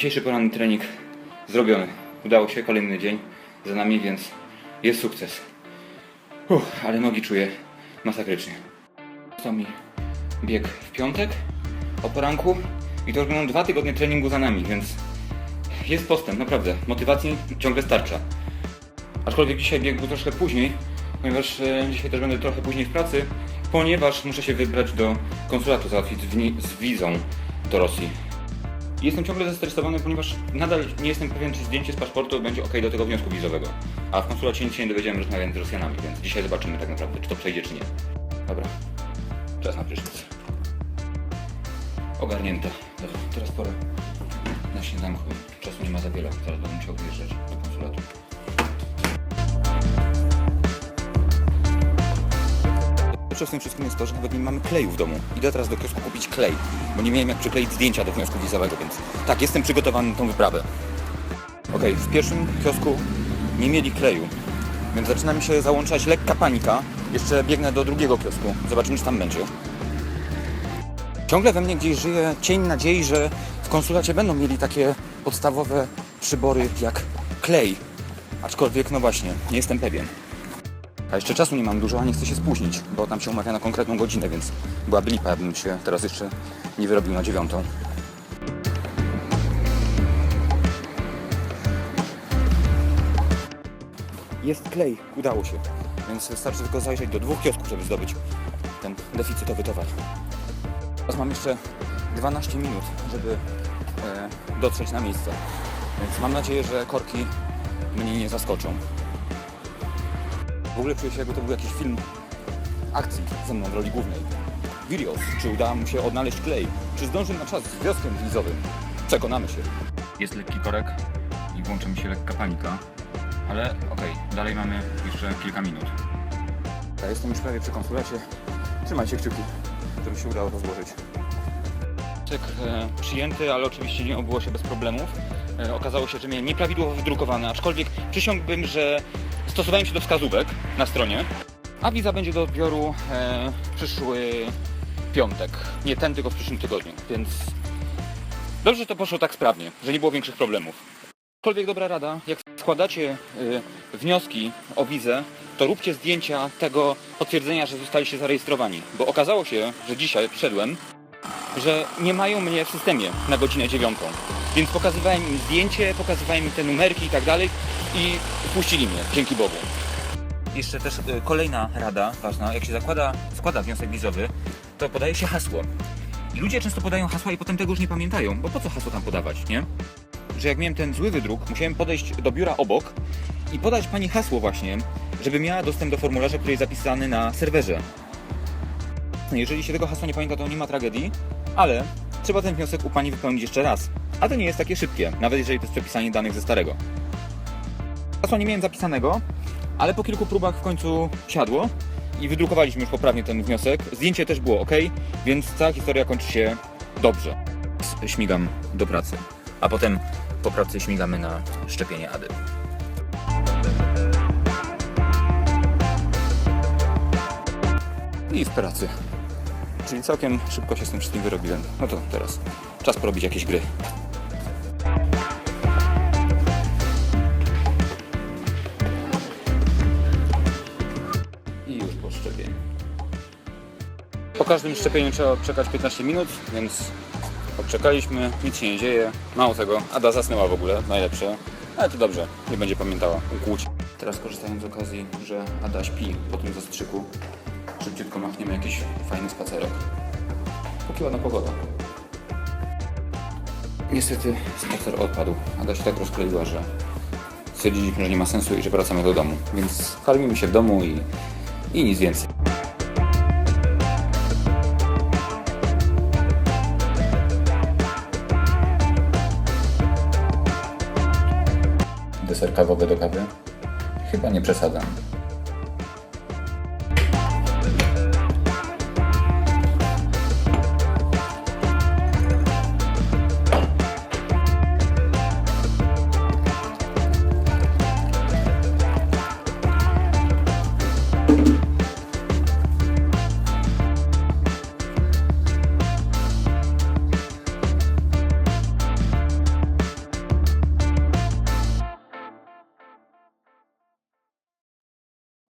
Dzisiejszy poranny trening zrobiony. Udało się, kolejny dzień za nami, więc jest sukces. Uff, ale nogi czuję masakrycznie. To mi bieg w piątek o poranku i to już będą dwa tygodnie treningu za nami, więc jest postęp, naprawdę. Motywacji ciągle starcza. Aczkolwiek dzisiaj bieg był troszkę później, ponieważ e, dzisiaj też będę trochę później w pracy, ponieważ muszę się wybrać do konsulatu załatwić z, wi- z wizą do Rosji. Jestem ciągle zestresowany, ponieważ nadal nie jestem pewien, czy zdjęcie z paszportu będzie ok do tego wniosku wizowego. A w konsulacie nic się nie dowiedziałem rozmawiając z Rosjanami, więc dzisiaj zobaczymy tak naprawdę, czy to przejdzie, czy nie. Dobra, czas na prysznic. Ogarnięte. Dobra, teraz pora na śniadanko. Czasu nie ma za wiele, zaraz będę musiał wyjeżdżać do konsulatu. Lepsze w tym wszystkim jest to, że nawet nie mamy kleju w domu. Idę teraz do kiosku kupić klej, bo nie miałem jak przykleić zdjęcia do wniosku wizowego, więc tak, jestem przygotowany na tą wyprawę. Okej, w pierwszym kiosku nie mieli kleju, więc zaczyna mi się załączać lekka panika. Jeszcze biegnę do drugiego kiosku, zobaczymy czy tam będzie. Ciągle we mnie gdzieś żyje cień nadziei, że w konsulacie będą mieli takie podstawowe przybory jak klej. Aczkolwiek, no właśnie, nie jestem pewien. A jeszcze czasu nie mam dużo, a nie chcę się spóźnić, bo tam się umawia na konkretną godzinę, więc byłaby lipa, jakbym się teraz jeszcze nie wyrobił na dziewiątą. Jest klej, udało się. Więc wystarczy tylko zajrzeć do dwóch kiosków, żeby zdobyć ten deficytowy towar. Teraz mam jeszcze 12 minut, żeby e, dotrzeć na miejsce. Więc mam nadzieję, że korki mnie nie zaskoczą. W ogóle czuję się jakby to był jakiś film akcji ze mną w roli głównej. Virios, czy uda mu się odnaleźć klej? Czy zdąży na czas z wnioskiem wizowym? Przekonamy się. Jest lekki korek i włącza mi się lekka panika. Ale okej, dalej mamy jeszcze kilka minut. Ja jestem już prawie przy konsulacie. Trzymajcie kciuki, żeby się udało to złożyć. Czek e, przyjęty, ale oczywiście nie obyło się bez problemów. E, okazało się, że miałem nieprawidłowo wydrukowane, aczkolwiek przysiągłbym, że stosowałem się do wskazówek na stronie, a wiza będzie do odbioru e, przyszły piątek. Nie ten, tylko w przyszłym tygodniu, więc dobrze, że to poszło tak sprawnie, że nie było większych problemów. Aczkolwiek dobra rada, jak składacie y, wnioski o wizę, to róbcie zdjęcia tego potwierdzenia, że zostaliście zarejestrowani. Bo okazało się, że dzisiaj przyszedłem, że nie mają mnie w systemie na godzinę dziewiątą. Więc pokazywałem im zdjęcie, pokazywałem im te numerki i tak dalej i puścili mnie, dzięki Bogu. Jeszcze też y, kolejna rada ważna, jak się zakłada, składa wniosek wizowy, to podaje się hasło. I ludzie często podają hasła i potem tego już nie pamiętają, bo po co hasło tam podawać, nie? Że jak miałem ten zły wydruk, musiałem podejść do biura obok i podać pani hasło właśnie, żeby miała dostęp do formularza, który jest zapisany na serwerze. Jeżeli się tego hasła nie pamięta, to nie ma tragedii, ale trzeba ten wniosek u pani wypełnić jeszcze raz. A to nie jest takie szybkie, nawet jeżeli to jest przepisanie danych ze starego. Hasła nie miałem zapisanego, ale po kilku próbach w końcu siadło i wydrukowaliśmy już poprawnie ten wniosek. Zdjęcie też było ok, więc cała historia kończy się dobrze. Śmigam do pracy, a potem po pracy śmigamy na szczepienie Ady. I w pracy. Czyli całkiem szybko się z tym wszystkim wyrobiłem. No to teraz czas porobić jakieś gry. Po każdym szczepieniu trzeba czekać 15 minut, więc odczekaliśmy, nic się nie dzieje. Mało tego, Ada zasnęła w ogóle, najlepsze. Ale to dobrze, nie będzie pamiętała kłóci. Teraz korzystając z okazji, że Ada śpi po tym zastrzyku, szybciutko machniemy jakiś fajny spacerek. Póki ładna pogoda. Niestety spacer odpadł. Ada się tak rozkleiła, że stwierdziliśmy, że nie ma sensu i że wracamy do domu. Więc karmimy się w domu i, i nic więcej. Deser kawowy do kawy? Chyba nie przesadzam.